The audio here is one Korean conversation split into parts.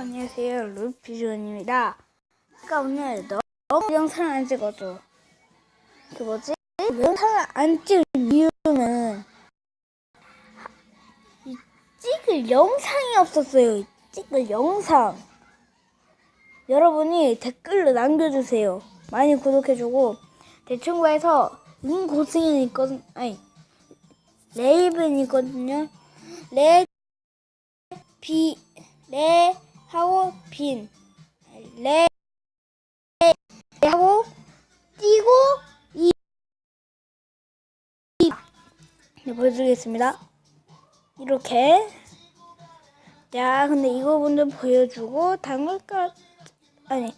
안녕하세요. 루피존입니다. 아까 오늘 너무 영상을 안 찍어줘. 그 뭐지? 영상을 안 찍은 이유는 이 찍을 영상이 없었어요. 이 찍을 영상. 여러분이 댓글로 남겨주세요. 많이 구독해주고. 제 친구에서 은고승이 있거든 아니 레이븐이 있거든요. 레 비, 레 하고 빈, 레 하고 띄고 이, 이. 네, 보여드리겠습니다. 이렇게 자, 근데 이거 먼저 보여주고 당을까 아니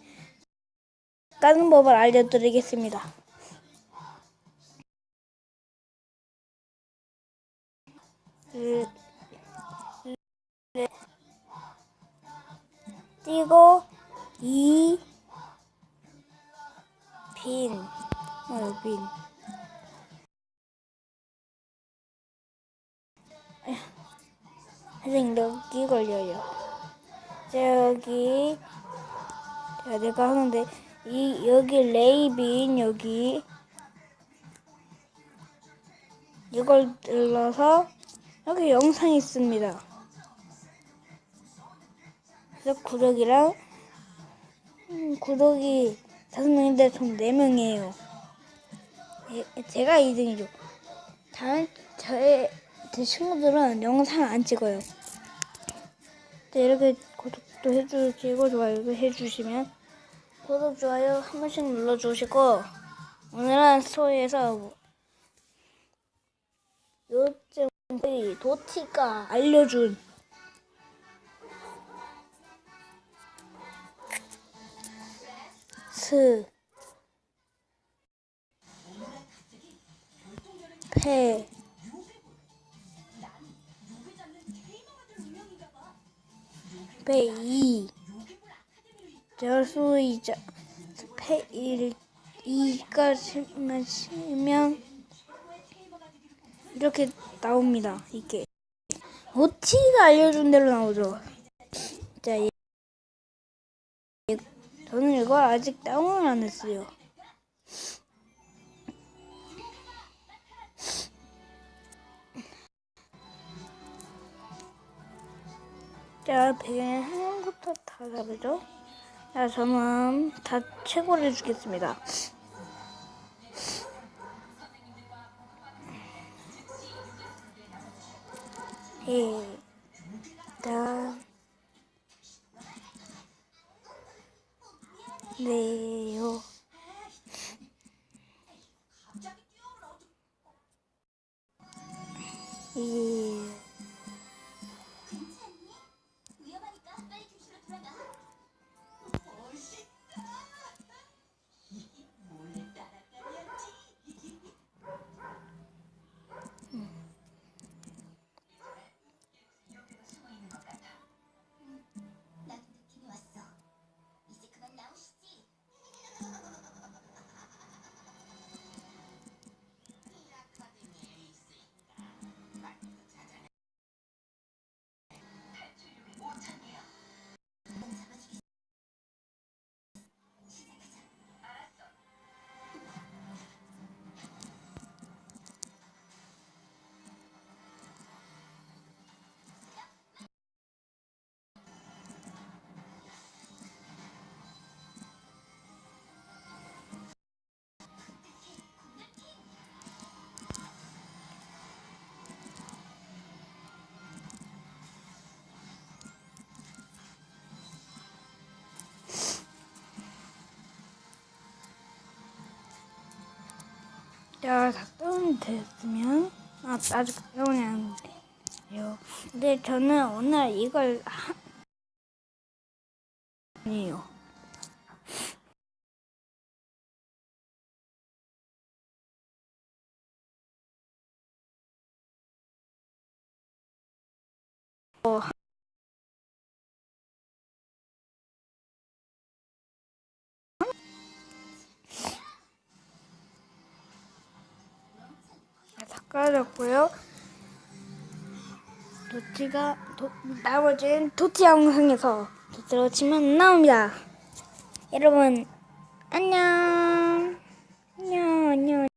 까는 법을 알려드리겠습니다. 음, 띄고 이 빈, 어, 빈. 선생님 여기 걸려요. 저기 자 내가 하는데 이 여기 레이빈 여기 이걸 눌러서 여기 영상이 있습니다. 그래서 구독이랑 음, 구독이 다섯 명인데 총 네 명이에요. 예, 제가 2등이죠. 다른 저의 제 친구들은 영상 안 찍어요. 네, 이렇게 구독도 해주시고 좋아요도 해주시면 구독 좋아요 한 번씩 눌러주시고 오늘은 스토리에서 요즘 이 도티가 알려준 스, 페, 페이, 저수이자, 페일, 이가 치면 이렇게 나옵니다. 이게. 오티가 알려준 대로 나오죠. 자, 이- 저는 이걸 아직 다운을 안 했어요. 자, 배경에 하얀부터 다 다르죠? 자, 저는 다 최고를 해주겠습니다. 해, 다, 네요. 이, 자, 다 다운이 됐으면, 아, 아직 다운이 안 돼요. 근데 저는 오늘 이걸 하, 아니에요. 어, 깔았고요. 도티가 도, 나머지는 도티 영상에서 도티로 치면 나옵니다. 여러분 안녕 안녕 안녕